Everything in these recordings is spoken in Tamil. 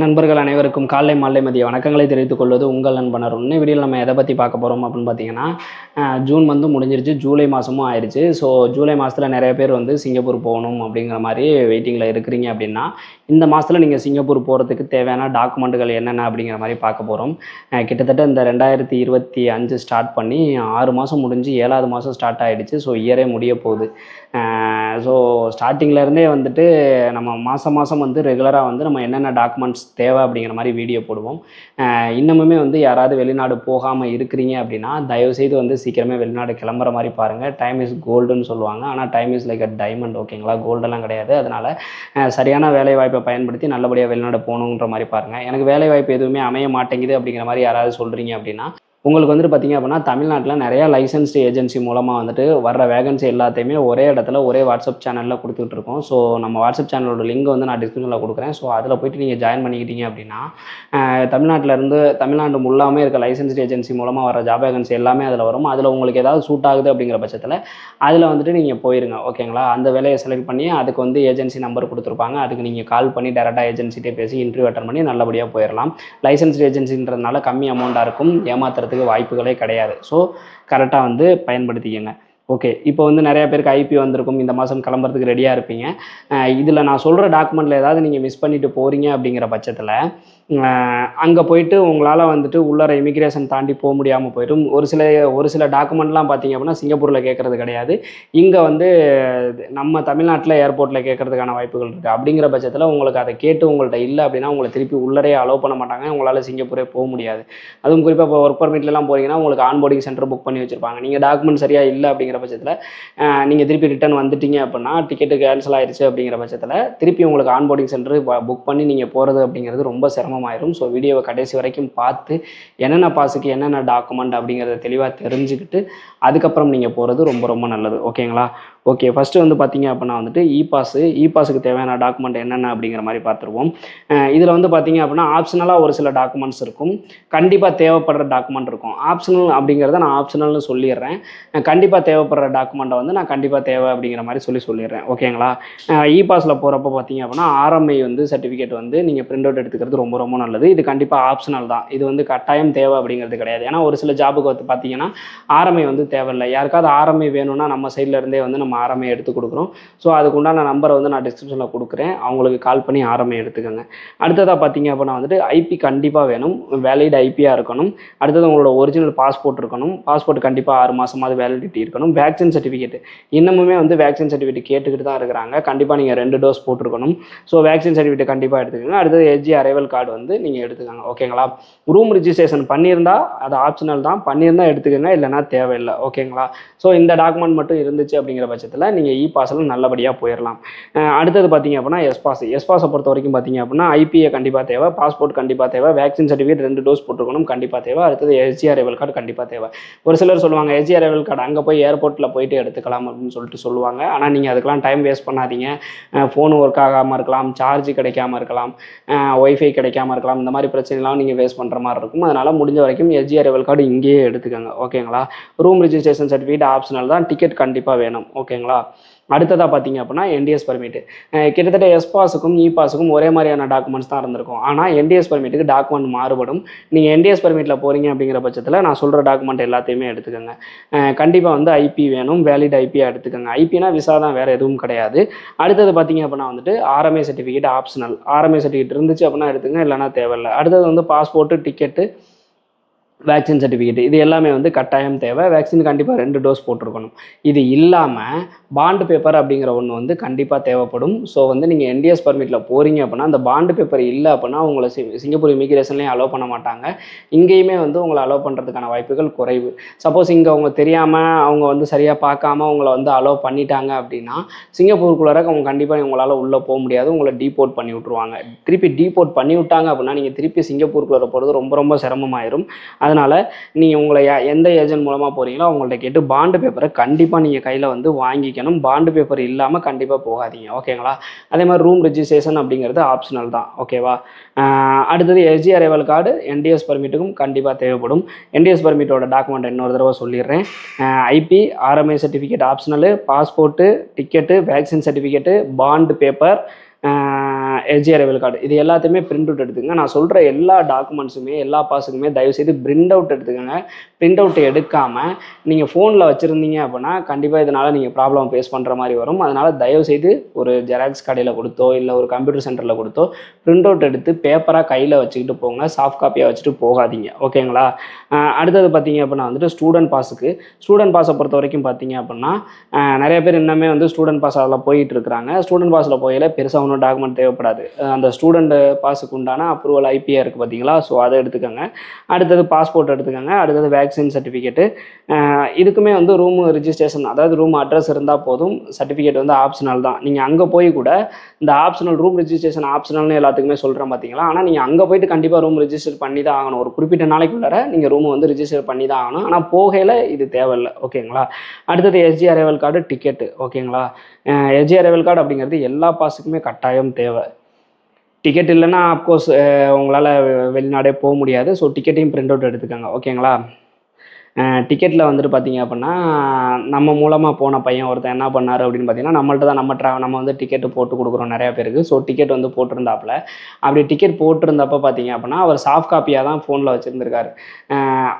நண்பர்கள் அனைவருக்கும் காலை மாலை மதிய வணக்கங்களை தெரிவித்துக் கொள்வது உங்கள் நண்பனர் இன்னும் வீடியோ நம்ம எதை பற்றி பார்க்க போகிறோம் அப்படின்னு பார்த்தீங்கன்னா ஜூன் வந்து முடிஞ்சிருச்சு ஜூலை மாதமும் ஆயிடுச்சு ஸோ ஜூலை மாதத்தில் நிறைய பேர் வந்து சிங்கப்பூர் போகணும் அப்படிங்கிற மாதிரி வெயிட்டிங்கில் இருக்கிறீங்க அப்படின்னா இந்த மாதத்தில் நீங்கள் சிங்கப்பூர் போகிறதுக்கு தேவையான டாக்குமெண்ட்டுகள் என்னென்ன அப்படிங்கிற மாதிரி பார்க்க போகிறோம் கிட்டத்தட்ட இந்த ரெண்டாயிரத்தி இருபத்தி அஞ்சு ஸ்டார்ட் பண்ணி ஆறு மாதம் முடிஞ்சு ஏழாவது மாதம் ஸ்டார்ட் ஆகிடுச்சு ஸோ இயரே முடிய போகுது. ஸோ ஸ்டார்டிங்லேருந்தே வந்துட்டு நம்ம மாதம் மாதம் வந்து ரெகுலராக வந்து நம்ம என்னென்ன டாக்குமெண்ட்ஸ் தேவை அப்படிங்கிற மாதிரி வீடியோ போடுவோம். இன்னமுமே வந்து யாராவது வெளிநாடு போகாமல் இருக்கிறீங்க அப்படின்னா தயவுசெய்து வந்து சீக்கிரமே வெளிநாடு கிளம்புற மாதிரி பாருங்கள் டைம் இஸ் கோல்டுன்னு சொல்லுவாங்க. ஆனால் time is like a diamond ஓகேங்களா கோல்டெல்லாம் கிடையாது. அதனால் சரியான வேலை வாய்ப்பை பயன்படுத்தி நல்லபடியாக வெளிநாடு போகணுன்ற மாதிரி பாருங்கள் எனக்கு வேலை வாய்ப்பு எதுவுமே அமைய மாட்டேங்குது அப்படிங்கிற மாதிரி யாராவது சொல்கிறீங்க அப்படின்னா உங்களுக்கு வந்துட்டு பார்த்தீங்க அப்படின்னா தமிழ்நாட்டில் நிறையா லைசன்ஸ்டு ஏஜென்சி மூலமாக வந்துட்டு வர்ற வேகன்சி எல்லாத்தையுமே ஒரே இடத்துல ஒரே வாட்ஸ்அப் சேனலில் கொடுத்துட்டு இருக்கோம் ஸோ நம்ம வாட்ஸ்அப் சேனலோட லிங்க் வந்து நான் டிஸ்கிரிப்ஷனில் கொடுக்குறேன். ஸோ அதில் போயிட்டு நீங்கள் ஜாயின் பண்ணிக்கிட்டீங்க அப்படின்னா தமிழ்நாட்டிலேருந்து இருந்து தமிழ்நாடு முல்லாமே இருக்க லைசன்ஸ்டு ஏஜென்சி மூலமாக வர ஜாப் வேகன்சி எல்லாமே அதில் வரும். அதில் உங்களுக்கு ஏதாவது சூட் ஆகுது அப்படிங்கிற பட்சத்தில் அதில் வந்துட்டு நீங்கள் போயிருங்க. ஓகேங்களா அந்த வேலையை செலக்ட் பண்ணி அதுக்கு வந்து ஏஜென்சி நம்பர் கொடுத்துருப்பாங்க. அதுக்கு நீங்கள் கால் பண்ணி டேரெக்டாக ஏஜென்சிட்டே பேசி இன்டர்வியூ அட்டன் பண்ணி நல்லபடியாக போயிடலாம் லைசன்ஸ்டு ஏஜென்சின்றதுனால கம்மி அமௌண்ட்டாக இருக்கும். ஏமாத்துறதுக்கு வாய்ப்புகளே கிடையாது. ஸோ கரெக்டாக வந்து பயன்படுத்திக்கங்க. ஓகே இப்போ வந்து நிறைய பேருக்கு ஐபி வந்திருக்கும். இந்த மாதம் கிளம்புறதுக்கு ரெடியாக இருப்பீங்க. இதில் நான் சொல்கிற டாக்குமெண்ட்டில் ஏதாவது நீங்கள் மிஸ் பண்ணிட்டு போகிறீங்க அப்படிங்கிற பட்சத்தில் அங்கே போயிட்டு உங்களால் வந்துட்டு உள்ளார இமிக்ரேஷன் தாண்டி போக முடியாமல் போயிடும். ஒரு சில ஒரு சில டாக்குமெண்ட்லாம் பார்த்தீங்க அப்படின்னா சிங்கப்பூரில் கேட்குறது கிடையாது. இங்கே வந்து நம்ம தமிழ்நாட்டில் ஏர்போர்ட்டில் கேட்கறதுக்கான வாய்ப்புகள் இருக்குது அப்படிங்கிற பட்சத்தில் உங்களுக்கு அதை கேட்டு உங்கள்கிட்ட இல்லை அப்படின்னா உங்களை திருப்பி உள்ளரே அலோவ் பண்ண மாட்டாங்க. உங்களால் சிங்கப்பூரே போக முடியாது. அதுவும் குறிப்பாக இப்போ ஒர்க் பர்மிட்லாம் போகிறீங்கன்னா உங்களுக்கு ஆன்போர்டிங் சென்டர் புக் பண்ணி வச்சுருப்பாங்க. நீங்கள் டாக்குமெண்ட் சரியாக இல்லை அப்படிங்கிற பட்சத்தில் நீங்கள் திருப்பி ரிட்டர்ன் வந்துட்டீங்க அப்படின்னா டிக்கெட்டு கேன்சல் ஆயிடுச்சு அப்படிங்கிற பட்சத்தில் திருப்பி உங்களுக்கு ஆன்போர்டிங் சென்டர் புக் பண்ணி நீங்கள் போகிறது அப்படிங்கிறது ரொம்ப சிரமம் சிரமமாயிரும் ஸோ வீடியோவை கடைசி வரைக்கும் பார்த்து என்னென்ன பாஸுக்கு என்னென்ன டாக்குமெண்ட் அப்படிங்கிறத தெளிவாக தெரிஞ்சுக்கிட்டு அதுக்கப்புறம் நீங்கள் போகிறது ரொம்ப ரொம்ப நல்லது. ஓகேங்களா ஓகே ஃபஸ்ட்டு வந்து பார்த்தீங்க அப்படின்னா வந்துட்டு இ பாஸு இ பாஸுக்கு தேவையான டாக்குமெண்ட் என்னென்ன அப்படிங்கிற மாதிரி பார்த்துருவோம். இதில் வந்து பார்த்தீங்க அப்படின்னா ஆப்ஷனலாக ஒரு சில டாக்குமெண்ட்ஸ் இருக்கும். கண்டிப்பாக தேவைப்படுற டாக்குமெண்ட் இருக்கும். ஆப்ஷனல் அப்படிங்கிறத நான் ஆப்ஷனல்னு சொல்லிடுறேன். கண்டிப்பாக தேவைப்படுற டாக்குமெண்ட்டை வந்து நான் கண்டிப்பாக தேவை அப்படிங்கிற மாதிரி சொல்லி சொல்லிடுறேன். ஓகேங்களா இ பாஸில் போகிறப்ப பார்த்தீங்க அப்படின்னா ஆர்எம்ஐ வந்து சர்டிஃபிகேட் வந்து நீங்கள் பிரிண்ட் அவுட் எடுத்துக்கிறது ரொம்ப ரொம்ப நல்லது. இது கண்டிப்பாக ஆப்ஷனல் தான். இது வந்து கட்டாயம் தேவை அப்படிங்கிறது கிடையாது. ஏன்னா ஒரு சில ஜாபுக்கு வந்து பார்த்தீங்கன்னா ஆர்எம்ஐ வந்து தேவையில்லை. யாருக்காவது ஆர்எம்ஐ வேணும்னா நம்ம சைடில் இருந்தே வந்து நம்ம ஆர்எம்ஐ எடுத்து கொடுக்குறோம். ஸோ அதுக்கு உண்டான நம்பரை வந்து நான் டிஸ்கிரிப்ஷனில் கொடுக்குறேன். அவங்களுக்கு கால் பண்ணி ஆர்எம்ஐ எடுத்துக்கோங்க. அடுத்ததாக பார்த்தீங்க அப்படின்னா வந்துட்டு ஐபி கண்டிப்பாக வேணும். வேலிட் ஐபியாக இருக்கணும். அடுத்தது உங்களோட ஒரிஜினல் பாஸ்போர்ட் இருக்கணும். பாஸ்போர்ட் கண்டிப்பாக ஆறு மாதமாவது வேலிடிட்டி இருக்கணும். வேக்சின் சர்டிஃபிகேட் இன்னமுமே வந்து வேக்சின் சர்டிஃபிகேட் கேட்டுக்கிட்டு தான் இருக்கிறாங்க. கண்டிப்பாக நீங்கள் ரெண்டு டோஸ் போட்டிருக்கணும். ஸோ வேக்சின் சர்டிஃபிகேட் கண்டிப்பாக எடுத்துக்கோங்க. அடுத்தது எஜி அரைவல் கார்டு வந்து நீங்கள் எடுத்துக்கோங்க. ஓகேங்களா ரூம் ரிஜிஸ்ட்ரேஷன் பண்ணியிருந்தா அது ஆப்ஷனல் தான். பண்ணியிருந்தால் எடுத்துக்கோங்க. இல்லைனா தேவையில்லை. ஓகேங்களா ஸோ இந்த டாக்குமெண்ட் மட்டும் இருந்துச்சு அப்படிங்கிற பட்சத்தில் நீங்கள் இ பாஸில் நல்லபடியாக போயிடலாம் அடுத்தது பார்த்தீங்க அப்படின்னா எஸ் பாஸ் எஸ் பாஸை பொறுத்த வரைக்கும் பார்த்தீங்க அப்படின்னா ஐபிஏ கண்டிப்பாக தேவை பாஸ்போர்ட் கண்டிப்பாக தேவை வேக்சின் சர்டிஃபிகேட் ரெண்டு டோஸ் போட்டுருக்கணும் கண்டிப்பாக தேவை அடுத்தது எஸ்ஜி அரைவல் கார்டு கண்டிப்பாக தேவை. ஒரு சிலர் சொல்லுவாங்க எஸ்ஜிஆர் அரைவல் கார்டு அங்கே போய் ஏர்போர்ட்டில் போயிட்டு எடுத்துக்கலாம் அப்படின்னு சொல்லிட்டு சொல்லுவாங்க. ஆனால் நீங்கள் அதுக்கெல்லாம் டைம் வேஸ்ட் பண்ணாதீங்க. ஃபோன் ஒர்க் ஆகாமல் இருக்கலாம் சார்ஜ் கிடைக்காம இருக்கலாம் ஒய்ஃபை கிடைக்காம இருக்கலாம் இந்த மாதிரி பிரச்சனைலாம் நீங்கள் வேஸ்ட் பண்ணுற மாதிரி இருக்கும். அதனால் முடிஞ்ச வரைக்கும் எஸ்ஜிஆர் அரைவல் கார்டு இங்கேயே எடுத்துக்கோங்க. ஓகேங்களா ரூம் ரிஜிஸ்ட்ரேஷன் சர்டிஃபிகேட் ஆப்ஷனல் தான் டிக்கெட் கண்டிப்பாக வேணும். ஓகேங்களா? அடுத்ததாக பார்த்தீங்க அப்படின்னா என்டிஎஸ் பர்மிட் கிட்டத்தட்ட எஸ் பாஸுக்கும் இ e பாஸுக்கும் ஒரே மாதிரியான டாக்குமெண்ட்ஸ் தான் இருந்திருக்கும். ஆனால் என்டிஎஸ் பர்மிட்டுக்கு டாக்குமெண்ட் மாறுபடும். நீங்கள் என்டிஎஸ் பர்மிட்டில் போகிறீங்க அப்படிங்கிற பட்சத்தில் நான் சொல்கிற டாக்குமெண்ட் எல்லாத்தையுமே எடுத்துக்கோங்க. கண்டிப்பாக வந்து ஐபி வேணும் வேலிட் ஐபியாக எடுத்துக்கோங்க. ஐபினா விசா தான் வேறு எதுவும் கிடையாது. அடுத்தது பார்த்தீங்க அப்படின்னா வந்துட்டு RMA certificate optional RMA certificate இருந்துச்சு அப்படின்னா எடுத்துக்கங்க இல்லைனா தேவையில்லை. அடுத்தது வந்து பாஸ்போர்ட்டு டிக்கெட்டு வேக்சின் சர்டிஃபிகேட் இது எல்லாமே வந்து கட்டாயம் தேவை. வேக்சின் கண்டிப்பாக ரெண்டு டோஸ் போட்டிருக்கணும். இது இல்லாமல் பாண்டு பேப்பர் அப்படிங்கிற ஒன்று வந்து கண்டிப்பாக தேவைப்படும். ஸோ வந்து நீங்கள் என்டிஎஸ் பர்மிட்டில் போகிறீங்க அப்படின்னா அந்த பாண்டு பேப்பர் இல்லை அப்படின்னா உங்களை சி சிங்கப்பூர் இமிகிரேஷன்லேயும் அலோவ் பண்ண மாட்டாங்க. இங்கேயுமே வந்து உங்களை அலோவ் பண்ணுறதுக்கான வாய்ப்புகள் குறைவு. சப்போஸ் இங்கே அவங்க தெரியாமல் அவங்க வந்து சரியாக பார்க்காம உங்களை வந்து அலோவ் பண்ணிட்டாங்க அப்படின்னா சிங்கப்பூருக்குள்ளார அவங்க கண்டிப்பாக உங்களால் உள்ளே போக முடியாது. உங்களை டீபோர்ட் பண்ணி விட்ருவாங்க திருப்பி டீபோர்ட் பண்ணி விட்டாங்க அப்படின்னா நீங்கள் திருப்பி சிங்கப்பூருக்குள்ளார போகிறது ரொம்ப ரொம்ப சிரமமாயிரும். அதனால் நீங்கள் உங்களை எந்த ஏஜென்ட் மூலமாக போகிறீங்களோ அவங்கள்ட்ட கேட்டு பாண்டு பேப்பரை கண்டிப்பாக நீங்கள் கையில் வந்து வாங்கிக்கணும். பாண்டு பேப்பர் இல்லாமல் கண்டிப்பாக போகாதீங்க. ஓகேங்களா? அதே மாதிரி ரூம் ரிஜிஸ்ட்ரேஷன் அப்படிங்கிறது ஆப்ஷனல் தான். ஓகேவா? அடுத்தது எஸ்ஜி அரைவல் கார்டு என்டிஎஸ் பர்மிட்டுக்கும் கண்டிப்பாக தேவைப்படும். என்டிஎஸ் பர்மிட்டோட டாக்குமெண்ட் இன்னொரு தடவை சொல்லிடுறேன். IP RMI certificate optional passport ticket vaccine certificate bond paper SG arrival card இது எல்லாத்தையுமே பிரிண்ட் அவுட் எடுத்துங்க நான் சொல்கிற எல்லா டாக்குமெண்ட்ஸுமே எல்லா பாஸுக்குமே தயவுசெய்து பிரிண்ட் அவுட் எடுத்துக்கோங்க. பிரிண்ட் அவுட் எடுக்காமல் நீங்கள் ஃபோனில் வச்சுருந்தீங்க அப்படின்னா கண்டிப்பாக இதனால் நீங்கள் ப்ராப்ளம் ஃபேஸ் பண்ணுற மாதிரி வரும். அதனால் தயவுசெய்து ஒரு ஜெராக்ஸ் கடையில் கொடுத்தோ இல்லை ஒரு கம்ப்யூட்டர் சென்டரில் கொடுத்தோ பிரிண்ட் அவுட் எடுத்து பேப்பராக கையில் வச்சுக்கிட்டு போங்க. சாஃப்ட் காப்பியாக வச்சுட்டு போகாதீங்க. ஓகேங்களா அடுத்தது பார்த்தீங்க அப்படின்னா வந்துட்டு ஸ்டூடெண்ட் பாஸுக்கு ஸ்டூடெண்ட் பாஸை பொறுத்த வரைக்கும் பார்த்தீங்க அப்படின்னா நிறைய பேர் இன்னமே வந்து ஸ்டூடெண்ட் பாஸ் அதில் போயிட்டு இருக்கிறாங்க. ஸ்டூடெண்ட் பாஸில் போயில பெருசாக ஒன்றும் டாக்குமெண்ட் தேவைப்படாது. அந்த ஸ்டூடெண்ட் பாஸுக்கு உண்டான அப்ரூவல் ஐபிஆர் இருக்குது பார்த்தீங்களா? ஸோ அதை எடுத்துக்கோங்க. அடுத்தது பாஸ்போர்ட் எடுத்துக்கோங்க. அடுத்தது வேக்சின் சர்டிஃபிகேட்டு இதுக்குமே வந்து ரூம் ரிஜிஸ்ட்ரேஷன் அதாவது ரூம் அட்ரஸ் இருந்தால் போதும். சர்டிஃபிகேட் வந்து ஆப்ஷனல் தான். நீங்கள் அங்கே போய் கூட இந்த ஆப்ஷனல் ரூம் ரிஜிஸ்ட்ரேஷன் ஆப்ஷனல்னு எல்லாத்துக்குமே சொல்கிறேன் பார்த்தீங்களா? ஆனால் நீங்கள் அங்கே போயிட்டு கண்டிப்பாக ரூம் ரிஜிஸ்டர் பண்ணி தான் ஆகணும். ஒரு குறிப்பிட்ட நாளைக்குள்ளார நீங்கள் ரூம் வந்து ரிஜிஸ்டர் பண்ணி தான் ஆகணும். ஆனால் போகையில் இது தேவையில்லை. ஓகேங்களா? அடுத்தது எஸ்ஜி அரைவல் கார்டு டிக்கெட்டு ஓகேங்களா? எஸ்ஜி அரைவல் கார்டு அப்படிங்கிறது எல்லா பாஸுக்குமே கட்டாயம் கட்டாயம் தேவை. டிக்கெட் இல்லைன்னா அப்கோர்ஸ் உங்களால் வெளிநாடே போக முடியாது. ஸோ டிக்கெட்டையும் பிரிண்ட் அவுட் எடுத்துக்கோங்க. ஓகேங்களா டிக்கெட்டில் வந்துட்டு பார்த்தீங்க அப்படின்னா நம்ம மூலமாக போன பையன் ஒருத்தன் என்ன பண்ணார் அப்படின்னு பார்த்தீங்கன்னா நம்மள்ட்ட தான் நம்ம ட்ரா நம்ம வந்து டிக்கெட்டு போட்டு கொடுக்குறோம் நிறையா பேருக்கு. ஸோ டிக்கெட் வந்து போட்டிருந்தாப்புல. அப்படி டிக்கெட் போட்டிருந்தப்ப பார்த்தீங்க அப்படின்னா அவர் சாஃப்ட் காப்பியாக தான் ஃபோனில் வச்சுருந்துருக்காரு.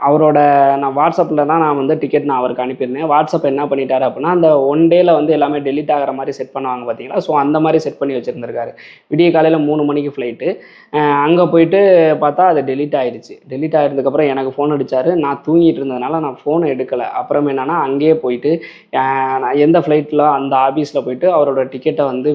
அவரோட நான் வாட்ஸ்அப்பில் தான் நான் வந்து டிக்கெட் நான் அவருக்கு அனுப்பியிருந்தேன். வாட்ஸ்அப் என்ன பண்ணிட்டாரு அப்படின்னா அந்த ஒன் டேயில் வந்து எல்லாமே டெலிட் ஆகிற மாதிரி செட் பண்ணுவாங்க பார்த்தீங்களா ஸோ அந்த மாதிரி செட் பண்ணி வச்சுருந்துருக்காரு. விடிய காலையில் மூணு மணிக்கு ஃப்ளைட்டு அங்கே போயிட்டு பார்த்தா அது டெலிட் ஆயிடுச்சு. டெலிட் ஆகிருந்ததுக்கப்புறம் எனக்கு ஃபோன் அடித்தார் நான் தூங்கிட்டு இருந்ததுனால நான் ஃபோனை எடுக்கலை. அப்புறம் என்னன்னா அங்கேயே போயிட்டு நான் எந்த ஃப்ளைட்டில் அந்த ஆஃபீஸில் போயிட்டு அவரோட டிக்கெட்டை வந்து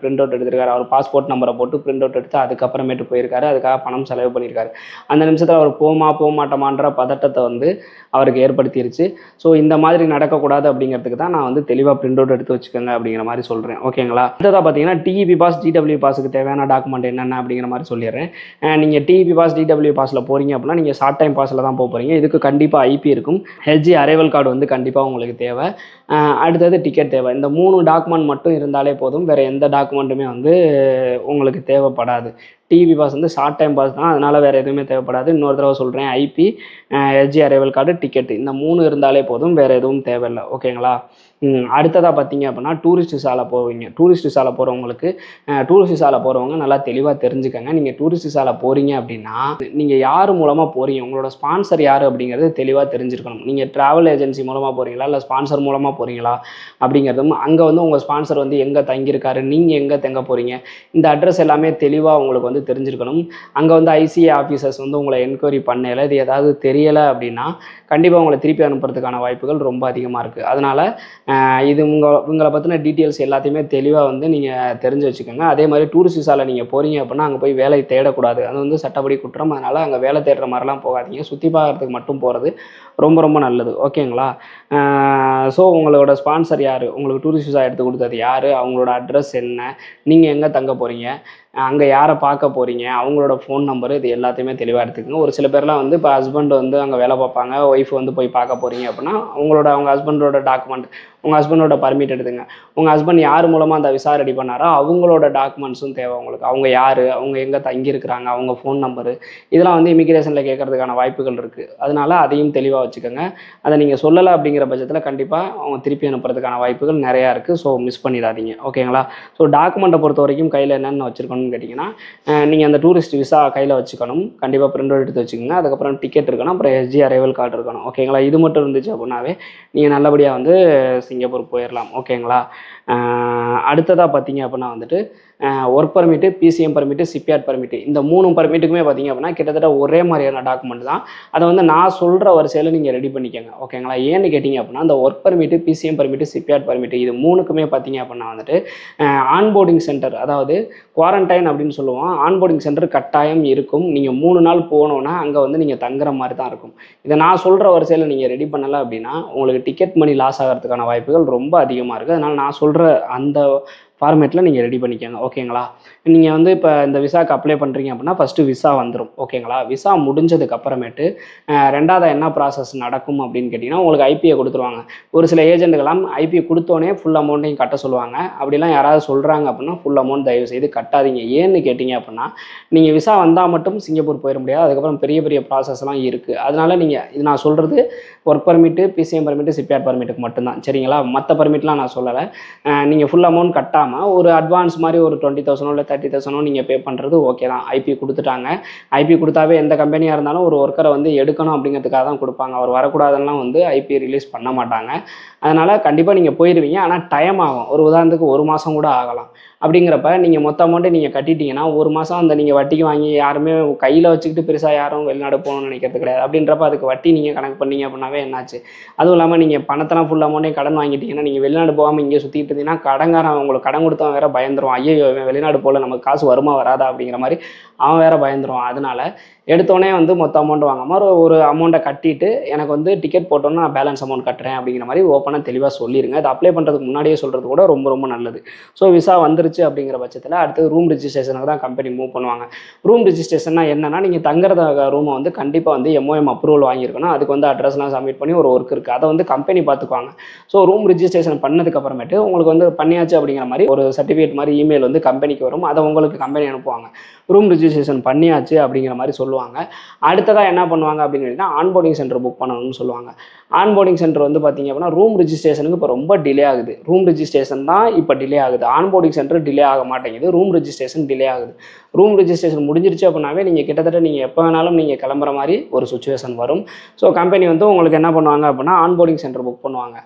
பிரிண்ட் அவுட் எடுத்திருக்காரு. அவர் பாஸ்போர்ட் நம்பரை போட்டு பிரிண்ட் அவுட் எடுத்து அதுக்கப்புறமேட்டு போயிருக்காரு. அதுக்காக பணம் செலவு பண்ணியிருக்காரு. அந்த நிமிஷத்தில் அவர் போமா போக மாட்டோமான்ற பதட்டத்தை வந்து அவருக்கு ஏற்படுத்திருச்சு. ஸோ இந்த மாதிரி நடக்கக்கூடாது அப்படிங்கிறதுக்கு தான் நான் வந்து தெளிவாக பிரிண்ட் அவுட் எடுத்து வச்சுக்கோங்க அப்படிங்கிற மாதிரி சொல்கிறேன் ஓகேங்களா அடுத்ததாக பார்த்தீங்கன்னா டிஇபி பாஸ் டிடபிள்யூ பாஸுக்கு தேவையான டாக்குமெண்ட் என்னென்ன அப்படிங்கிற மாதிரி சொல்லிடுறேன். நீங்கள் டிஇபி பாஸ் டிடபிள்யூ பாஸில் போகிறீங்க அப்படின்னா நீங்கள் ஷார்ட் டைம் பாஸில் தான் போக போகிறீங்க இதுக்கு கண்டிப்பாக ஐபி இருக்கும் ஹெச்ஜி அரைவல் கார்டு வந்து கண்டிப்பாக உங்களுக்கு தேவை. அடுத்தது டிக்கெட் தேவை. இந்த மூணு டாக்குமெண்ட் மட்டும் இருந்தாலே போதும். வேறு எந்த டாக்குமெண்ட்டுமே வந்து உங்களுக்கு தேவைப்படாது. டிவி பாஸ் வந்து ஷார்ட் டைம் பாஸ் தான். அதனால் வேறு எதுவுமே தேவைப்படாது. இன்னொரு தடவை சொல்கிறேன் IP SG arrival card ticket இந்த மூணு இருந்தாலே போதும். வேறு எதுவும் தேவையில்லை. ஓகேங்களா அடுத்ததாக பார்த்தீங்க அப்படின்னா டூரிஸ்ட் சாலை போவீங்க. டூரிஸ்ட் சாலை போகிறவங்களுக்கு டூரிஸ்ட் சாலை போகிறவங்க நல்லா தெளிவாக தெரிஞ்சுக்கங்க. நீங்கள் டூரிஸ்ட் சாலை போகிறீங்க அப்படின்னா நீங்கள் யார் மூலமாக போகிறீங்க உங்களோட ஸ்பான்சர் யார் அப்படிங்கிறது தெளிவாக தெரிஞ்சிருக்கணும். நீங்கள் ட்ராவல் ஏஜென்சி மூலமாக போகிறீங்களா இல்லை ஸ்பான்சர் மூலமாக போகிறீங்களா அப்படிங்கிறதும் அங்கே வந்து உங்கள் ஸ்பான்சர் வந்து எங்கே தங்கியிருக்காரு? நீங்கள் எங்கே தங்க போகிறீங்க இந்த அட்ரஸ் எல்லாமே தெளிவாக உங்களுக்கு வந்து தெரிஞ்சிருக்கணும். அங்கே வந்து ஐசிஏ ஆஃபீஸர்ஸ் வந்து உங்களை என்கொயரி பண்ணல இது ஏதாவது தெரியலை அப்படின்னா கண்டிப்பாக உங்களை திருப்பி அனுப்புறதுக்கான வாய்ப்புகள் ரொம்ப அதிகமாக இருக்குது அதனால் இது உங்கள் உங்களை பற்றின டீட்டெயில்ஸ் எல்லாத்தையுமே தெளிவாக வந்து நீங்கள் தெரிஞ்சு வச்சுக்கோங்க. அதே மாதிரி டூரிஸ்ட் விசாவில் நீங்கள் போகிறீங்க அப்படின்னா அங்கே போய் வேலை தேடக்கூடாது. அது வந்து சட்டப்படி குற்றம். அதனால் அங்கே வேலை தேடுற மாதிரிலாம் போகாதீங்க. சுற்றி பார்க்குறதுக்கு மட்டும் போகிறது ரொம்ப ரொம்ப நல்லது. ஓகேங்களா? ஸோ உங்களோட ஸ்பான்சர் யார்? உங்களுக்கு டூரிஸ்ட் விசா எடுத்து கொடுத்தது யார்? அவங்களோட அட்ரஸ் என்ன? நீங்கள் எங்கே தங்க போகிறீங்க அங்கே யாரை பார்க்க போகிறீங்க அவங்களோட ஃபோன் நம்பரு இது எல்லாத்தையுமே தெளிவாக எடுத்துக்கோங்க. ஒரு சில பேர்லாம் வந்து இப்போ ஹஸ்பண்ட் வந்து அங்கே வேலை பார்ப்பாங்க ஒய்ஃப் வந்து போய் பார்க்க போகிறீங்க அப்படின்னா அவங்களோட அவங்க ஹஸ்பண்டோட டாக்குமெண்ட் உங்கள் ஹஸ்பண்டோட பர்மிட் எடுத்துங்க உங்கள் ஹஸ்பண்ட் யார் மூலமாக அந்த விசா ரெடி பண்ணாரோ அவங்களோட டாக்குமெண்ட்ஸும் தேவை உங்களுக்கு. அவங்க யார்? அவங்க எங்கே தங்கியிருக்கிறாங்க? அவங்க ஃபோன் நம்பரு இதெல்லாம் வந்து இமிக்ரேஷனில் கேட்கறதுக்கான வாய்ப்புகள் இருக்குது அதனால அதையும் தெளிவாக வச்சுக்கோங்க. அதை நீங்கள் சொல்லலை அப்படிங்கிற பட்சத்தில் கண்டிப்பாக அவங்க திருப்பி அனுப்புறதுக்கான வாய்ப்புகள் நிறையா இருக்குது ஸோ மிஸ் பண்ணிடாதீங்க. ஓகேங்களா ஸோ டாக்குமெண்ட்டை பொறுத்த வரைக்கும் கையில் என்னென்ன வச்சுருக்கணும் அப்படின்னு கேட்டிங்கன்னா நீங்கள் அந்த டூரிஸ்ட் விசா கையில் வச்சுக்கணும். கண்டிப்பாக பிரிண்ட் அவுட் எடுத்து வச்சுக்கோங்க. அதுக்கப்புறம் டிக்கெட் இருக்கணும். அப்புறம் எஸ்ஜி அரைவல் கார்டு இருக்கணும். ஓகேங்களா இது மட்டும் இருந்துச்சு அப்படின்னாவே நீங்கள் நல்லபடியாக வந்து சிங்கப்பூர் போயிடலாம் ஓகேங்களா அடுத்ததாக பார்த்தீங்க அப்படின்னா வந்துட்டு work permit PCM permit CPR permit இந்த மூணு பர்மிட்டுக்குமே பார்த்தீங்க அப்படின்னா கிட்டத்தட்ட ஒரே மாதிரியான டாக்குமெண்ட் தான். அதை வந்து நான் சொல்கிற வரிசையில் நீங்கள் ரெடி பண்ணிக்கோங்க. ஓகேங்களா ஏன்னு கேட்டிங்க அப்படின்னா அந்த work permit PCM permit CPR permit இது மூணுக்குமே பார்த்தீங்க அப்படின்னா வந்துட்டு ஆன்போர்டிங் சென்டர் அதாவது குவாரண்டைன் அப்படின்னு சொல்லுவோம். ஆன்போர்டிங் சென்டர் கட்டாயம் இருக்கும். நீங்கள் மூணு நாள் போனோன்னா அங்கே வந்து நீங்கள் தங்குற மாதிரி தான் இருக்கும். இதை நான் சொல்கிற வரிசையில் நீங்கள் ரெடி பண்ணலை அப்படின்னா உங்களுக்கு டிக்கெட் மணி லாஸ் ஆகிறதுக்கான வாய்ப்புகள் ரொம்ப அதிகமாக இருக்குது அதனால் நான் சொல்கிற அந்த ஃபார்மேட்டில் நீங்கள் ரெடி பண்ணிக்கோங்க. ஓகேங்களா? நீங்கள் வந்து இப்போ இந்த விசாக்கு அப்ளை பண்ணுறீங்க அப்படின்னா ஃபஸ்ட்டு விசா வந்துடும் ஓகேங்களா? விசா முடிஞ்சதுக்கு அப்புறமேட்டு ரெண்டாவது என்ன ப்ராசஸ் நடக்கும் அப்படின்னு கேட்டிங்கன்னா உங்களுக்கு ஐபிஐ கொடுத்துருவாங்க. ஒரு சில ஏஜென்ட்டுகளாம் ஐபிஐ கொடுத்தோன்னே ஃபுல் அமௌண்ட்டையும் கட்ட சொல்லுவாங்க. அப்படிலாம் யாராவது சொல்கிறாங்க அப்படின்னா ஃபுல் அமௌண்ட் தயவு செய்து கட்டாதீங்க. ஏன்னு கேட்டிங்க அப்படின்னா நீங்கள் விசா வந்தால் மட்டும் சிங்கப்பூர் போயிட முடியாது. அதுக்கப்புறம் பெரிய பெரிய ப்ராசஸ்லாம் இருக்குது அதனால் நீங்கள் இது நான் சொல்கிறது ஒர்க் பர்மிட்டு பிசிஎம் பர்மிட்டு சிபிஆர் பர்மிட்டுக்கு மட்டும்தான். சரிங்களா? மற்ற பர்மிட்லாம் நான் சொல்லலை. நீங்கள் ஃபுல் அமௌண்ட் கட்டாமல் கட்டாமல் ஒரு அட்வான்ஸ் மாதிரி ஒரு டுவெண்ட்டி தௌசண்டோ இல்லை தேர்ட்டி தௌசண்டோ நீங்கள் பே பண்ணுறது ஓகே தான். ஐபி கொடுத்துட்டாங்க. ஐபி கொடுத்தாவே எந்த கம்பெனியாக இருந்தாலும் ஒரு ஒர்க்கரை வந்து எடுக்கணும் அப்படிங்கிறதுக்காக தான் கொடுப்பாங்க. அவர் வரக்கூடாதுலாம் வந்து ஐபி ரிலீஸ் பண்ண மாட்டாங்க. அதனால் கண்டிப்பாக நீங்கள் போயிடுவீங்க ஆனால் டைம் ஆகும். ஒரு உதாரணத்துக்கு ஒரு மாதம் கூட ஆகலாம். அப்படிங்கிறப்ப நீங்கள் மொத்த அமௌண்ட்டு நீங்கள் கட்டிட்டீங்கன்னா ஒரு மாதம் அந்த நீங்கள் வட்டிக்கு வாங்கி யாருமே கையில் வச்சுக்கிட்டு பெருசாக யாரும் வெளிநாடு போகணும்னு நினைக்கிறது கிடையாது. அப்படின்றப்ப அதுக்கு வட்டி நீங்கள் கணக்கு பண்ணீங்க அப்படின்னாவே என்னாச்சு? அதுவும் இல்லாமல் நீங்கள் பணத்தெல்லாம் ஃபுல் அமௌண்ட்டே கடன் வாங்கிட்டீங்கன்னா நீங்கள் வெளிநாடு போகாமல் இங்கே சுற்றிட்டு இருந்தீங்கன்னா கடன்காரன் உங்களுக்கு கடன் கொடுத்தவன் வேற பயந்துருவான். ஐயோ இவன் வெளிநாடு போல நமக்கு காசு வருமா வராதா அப்படிங்கிற மாதிரி அவன் வேற பயந்துருவான். அதனால எடுத்தோடனே வந்து மொத்த அமௌண்ட் வாங்காம ஒரு ஒரு அமௌண்ட்டை கட்டிட்டு எனக்கு வந்து டிக்கெட் போட்டோன்னா நான் பேலன்ஸ் அமௌண்ட் கட்டுறேன் அப்படிங்கிற மாதிரி ஓப்பனாக தெளிவாக சொல்லிடுங்க அது அப்ளை பண்ணுறதுக்கு முன்னாடியே சொல்கிறது கூட ரொம்ப ரொம்ப நல்லது. ஸோ விசா வந்துருச்சு அப்படிங்கிற பட்சத்தில் அடுத்தது ரூம் ரிஜிஸ்ட்ரேஷனுக்கு தான் கம்பெனி மூவ் பண்ணுவாங்க. ரூம் ரிஜிஸ்ட்ரேஷன்னா என்னன்னா நீங்கள் தங்குறதாக ரூமை வந்து கண்டிப்பாக வந்து எம்ஓஎம் அப்ரூவல் வாங்கியிருக்கணும். அதுக்கு வந்து அட்ரஸ்லாம் சப்மிட் பண்ணி ஒரு ஒர்க் இருக்குது அதை வந்து கம்பெனி பார்த்துக்குவாங்க. ஸோ ரூம் ரிஜிஸ்ட்ரேஷன் பண்ணதுக்கு அப்புறமேட்டு உங்களுக்கு வந்து பண்ணியாச்சு அப்படிங்கிற மாதிரி ஒரு சர்டிஃபிகேட் மாதிரி இமெயில் வந்து கம்பெனிக்கு வரும். அதை உங்களுக்கு கம்பெனி அனுப்புவாங்க. ரூம் ரிஜிஸ்ட்ரேஷன் பண்ணியாச்சு அப்படிங்கிற மாதிரி சொல்லுவாங்க. அடுத்ததாக என்ன பண்ணுவாங்க அப்படின்னு கேட்டிங்கன்னா ஆன்போர்டிங் சென்டர் புக் பண்ணணும்னு சொல்லுவாங்க. ஆன்போர்டிங் சென்டர் வந்து பார்த்தீங்க அப்படின்னா ரூம் ரிஜிஸ்ட்ரேஷனுக்கு இப்போ ரொம்ப டிலே ஆகுது. ரூம் ரிஜிஸ்ட்ரேஷன் தான் இப்போ டிலே ஆகுது. ஆன்போர்டிங் சென்டர் டிலே ஆக மாட்டேங்குது. ரூம் ரிஜிஸ்ட்ரேஷன் டிலே ஆகுது. ரூம் ரிஜிஸ்ட்ரேஷன் முடிஞ்சிருச்சு அப்படின்னாவே நீங்கள் கிட்டத்தட்ட நீங்கள் எப்போ வேணாலும் நீங்கள் கிளம்புற மாதிரி ஒரு சுச்சுவேஷன் வரும். ஸோ கம்பெனி வந்து உங்களுக்கு என்ன பண்ணுவாங்க அப்படின்னா ஆன்போர்டிங் சென்டர் புக் பண்ணுவாங்க.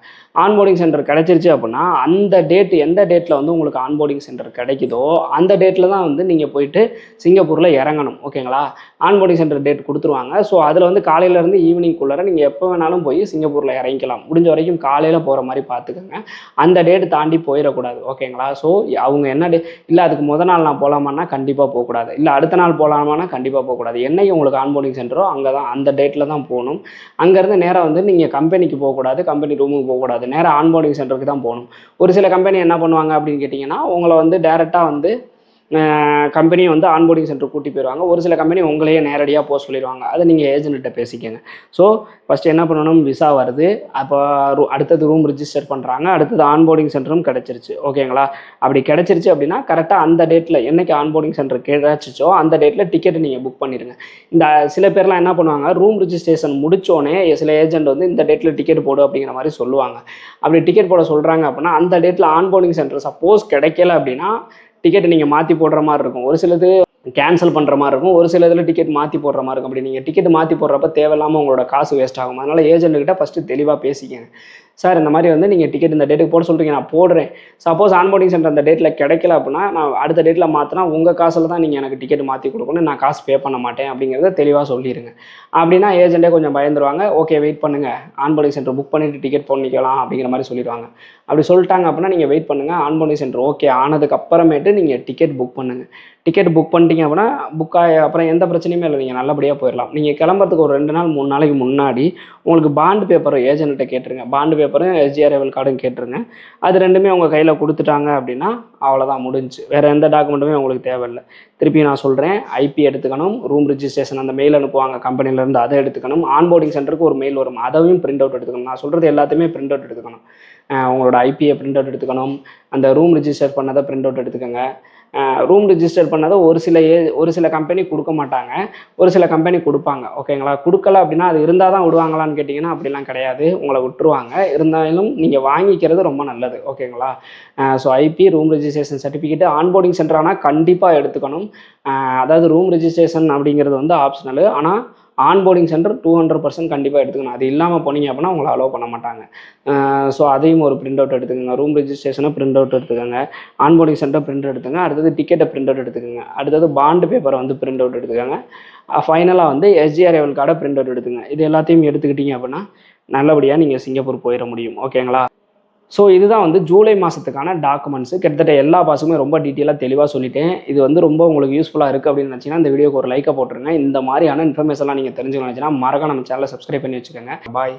ஆன்போர்டிங் சென்டர் கிடைச்சிருச்சு அப்படின்னா அந்த டேட் எந்த டேட்டில் வந்து உங்களுக்கு ஆன்போர்டிங் சென்டர் கிடைக்குதோ அந்த டேட்டில் தான் வந்து நீங்கள் போயிட்டு சிங்கப்பூரில் இறங்கணும். ஓகேங்களா? ஆன்போர்டிங் சென்டர் டேட் கொடுத்துருவாங்க. ஸோ அதில் வந்து காலையிலேருந்து ஈவினிங்குள்ளார நீங்கள் எப்போ வேணாலும் போய் சிங்கப்பூரில் இறங்கிக்கலாம். முடிஞ்ச வரைக்கும் காலையில் போகிற மாதிரி பார்த்துக்கோங்க அந்த டேட் தாண்டி போயிடக்கூடாது. ஓகேங்களா ஸோ அவங்க என்ன டே இல்லை அதுக்கு முத நாள் நான் போகலாமான்னா கண்டிப்பாக போகக்கூடாது. இல்லை அடுத்த நாள் போகலாமான்னா கண்டிப்பாக போகக்கூடாது. என்னைக்கு உங்களுக்கு ஆன்போர்டிங் சென்டரோ அங்கே தான் அந்த டேட்டில் தான் போகணும். அங்கேருந்து நேராக வந்து நீங்கள் கம்பெனிக்கு போகக்கூடாது கம்பெனி ரூமுக்கு போகக்கூடாது. நேராக ஆன்போர்டிங் சென்டருக்கு தான் போகணும். ஒரு சில கம்பெனி என்ன பண்ணுவாங்க அப்படின்னு கேட்டிங்கன்னா உங்களை வந்து டேரெக்டாக வந்து கம்பெனி வந்து ஆன்போர்டிங் சென்டர் கூட்டி போயிடுவாங்க ஒரு சில கம்பெனி உங்களையே நேரடியாக போக சொல்லிடுவாங்க அதை நீங்கள் ஏஜென்ட்டை பேசிக்கங்க. ஸோ ஃபஸ்ட்டு என்ன பண்ணணும்? விசா வருது. அப்போ அடுத்தது ரூம் ரிஜிஸ்டர் பண்ணுறாங்க அடுத்தது ஆன்போர்டிங் சென்டரும் கிடச்சிருச்சு. ஓகேங்களா அப்படி கிடச்சிருச்சு அப்படின்னா கரெக்டாக அந்த டேட்டில் என்னைக்கு ஆன்போர்டிங் சென்டர் கிடச்சிச்சோ அந்த டேட்டில் டிக்கெட் நீங்கள் புக் பண்ணிடுங்க. இந்த சில பேர்லாம் என்ன பண்ணுவாங்க? ரூம் ரிஜிஸ்ட்ரேஷன் முடித்தோடனே சில ஏஜென்ட் வந்து இந்த டேட்டில் டிக்கெட் போடு அப்படிங்கிற மாதிரி சொல்லுவாங்க. அப்படி டிக்கெட் போட சொல்கிறாங்க அப்படின்னா அந்த டேட்டில் ஆன்போர்டிங் சென்டர் சப்போஸ் கிடைக்கல அப்படின்னா டிக்கெட் நீங்கள் மாற்றி போடுற மாதிரி இருக்கும். ஒரு சிலது கேன்சல் பண்ணுற மாதிரி இருக்கும். ஒரு சில இதில் டிக்கெட் மாற்றி போடுற மாதிரி இருக்கும். அப்படி நீங்கள் டிக்கெட் மாற்றி போடுறப்ப தேவையில்லாமல் உங்களோட காசு வேஸ்ட் ஆகும். அதனால் ஏஜென்ட்டுக்கிட்ட ஃபஸ்ட்டு தெளிவாக பேசிக்கங்க. சார் இந்த மாதிரி வந்து நீங்கள் டிக்கெட் இந்த டேட்டுக்கு போட சொல்கிறீங்க நான் போடுறேன். சப்போஸ் ஆன்போர்டிங் சென்டர் அந்த டேட்டில் கிடைக்கல அப்படின்னா நான் அடுத்த டேட்டில் மாற்றினா உங்கள் காசில் தான் நீங்கள் எனக்கு டிக்கெட் மாற்றி கொடுக்கணும். நான் காசு பே பண்ண மாட்டேன் அப்படிங்கிறத தெளிவாக சொல்லிடுங்க அப்படின்னா ஏஜென்ட்டே கொஞ்சம் பயந்துருவாங்க. ஓகே வெயிட் பண்ணுங்கள் ஆன்போர்டிங் சென்டர் புக் பண்ணிவிட்டு டிக்கெட் பண்ணிக்கலாம் அப்படிங்கிற மாதிரி சொல்லிடுவாங்க அப்படி சொல்லிட்டாங்க அப்படின்னா நீங்கள் வெயிட் பண்ணுங்கள் ஆன்போர்டிங் சென்டர் ஓகே ஆனதுக்கு அப்புறமேட்டு நீங்கள் டிக்கெட் புக் பண்ணுங்கள் டிக்கெட் புக் பண்ணிட்டீங்க அப்படின்னா புக் ஆகி அப்புறம் எந்த பிரச்சனையுமே இல்லை. நீங்கள் நல்லபடியாக போயிடலாம். நீங்கள் கிளம்புறதுக்கு ஒரு ரெண்டு நாள் மூணு நாளைக்கு முன்னாடி உங்களுக்கு பாண்டு பேப்பர் ஏஜென்ட்டை கேட்டுருங்க. பாண்டு பேப்பர் பேப்பரும் எஸ்ஜிஆர் ரெவல் கார்டும் கேட்டுருங்க. அது ரெண்டுமே அவங்க கையில் கொடுத்துட்டாங்க அப்படின்னா அவ்வளோதான் முடிஞ்சு. வேறு எந்த டாக்குமெண்ட்டுமே உங்களுக்கு தேவையில்லை. திருப்பி நான் சொல்கிறேன் ஐபி எடுத்துக்கணும் ரூம் ரிஜிஸ்ட்ரேஷன் அந்த மெயில் அனுப்புவாங்க கம்பெனிலேருந்து அதை எடுத்துக்கணும். ஆன்போர்டிங் சென்டருக்கு ஒரு மெயில் வரும். அதையும் பிரிண்ட் அவுட் எடுத்துக்கணும். நான் சொல்கிறது எல்லாத்தையுமே பிரிண்ட் அவுட் எடுத்துக்கணும். உங்களோட ஐபியை பிரிண்ட் அவுட் எடுத்துக்கணும். அந்த ரூம் ரிஜிஸ்டர் பண்ணதை பிரிண்ட் அவுட் எடுத்துக்கோங்க. ரூம் ரிஜிஸ்டர் பண்ணதை ஒரு சில ஏ ஒரு சில கம்பெனி கொடுக்க மாட்டாங்க. ஒரு சில கம்பெனி கொடுப்பாங்க. ஓகேங்களா கொடுக்கல அப்படின்னா அது இருந்தால் தான் விடுவாங்களான்னு கேட்டிங்கன்னா அப்படிலாம் கிடையாது. உங்களை விட்டுருவாங்க. இருந்தாலும் நீங்கள் வாங்கிக்கிறது ரொம்ப நல்லது. ஓகேங்களா so IP room registration certificate onboarding centre ஆனால் கண்டிப்பாக எடுத்துக்கணும். அதாவது ரூம் ரெஜிஸ்ட்ரேஷன் அப்படிங்கிறது வந்து ஆப்ஷனல் ஆனால் onboarding centre two hundred percent கண்டிப்பாக எடுத்துக்கணும். அது இல்லாமல் போனீங்க அப்படின்னா உங்களை அலோவ் பண்ண மாட்டாங்க. ஸோ அதையும் ஒரு பிரிண்ட் அவுட் எடுத்துக்கோங்க. ரூம் ரெஜிஸ்ட்ரேஷனை பிரிண்ட் அவுட் எடுத்துக்கோங்க. ஆன்போர்டிங் சென்டர் பிரிண்ட் எடுத்துங்க அடுத்தது டிக்கெட்டை பிரிண்ட் அவுட் எடுத்துக்கோங்க. அடுத்தது பாண்டு பேப்பரை வந்து பிரிண்ட் அவுட் எடுத்துக்கோங்க. ஃபைனலாக வந்து எஸ்ஜிஆர் கார்டை பிரிண்ட் அவுட் எடுத்துங்க இது எல்லாத்தையும் எடுத்துக்கிட்டீங்க அப்படின்னா நல்லபடியாக நீங்கள் சிங்கப்பூர் போயிட முடியும். ஓகேங்களா ஸோ இதுதான் வந்து ஜூலை மாதத்துக்கான டாக்குமெண்ட்ஸு கிட்டத்தட்ட எல்லா பாஸுமே ரொம்ப டீட்டெயிலாக தெளிவாக சொல்லிட்டேன். இது வந்து ரொம்ப உங்களுக்கு யூஸ்ஃபுல்லாக இருக்குது அப்படின்னு நினச்சிங்கன்னா இந்த வீடியோக்கு ஒரு லைக்கை போட்டுருங்க. இந்த மாதிரியான இன்ஃபர்மேஷன்லாம் நீங்கள் தெரிஞ்சுக்கணும் நினச்சின்னா மறக்காம நம்ம சேனலை சப்ஸ்கிரைப் பண்ணி வச்சுக்கோங்க. பாய்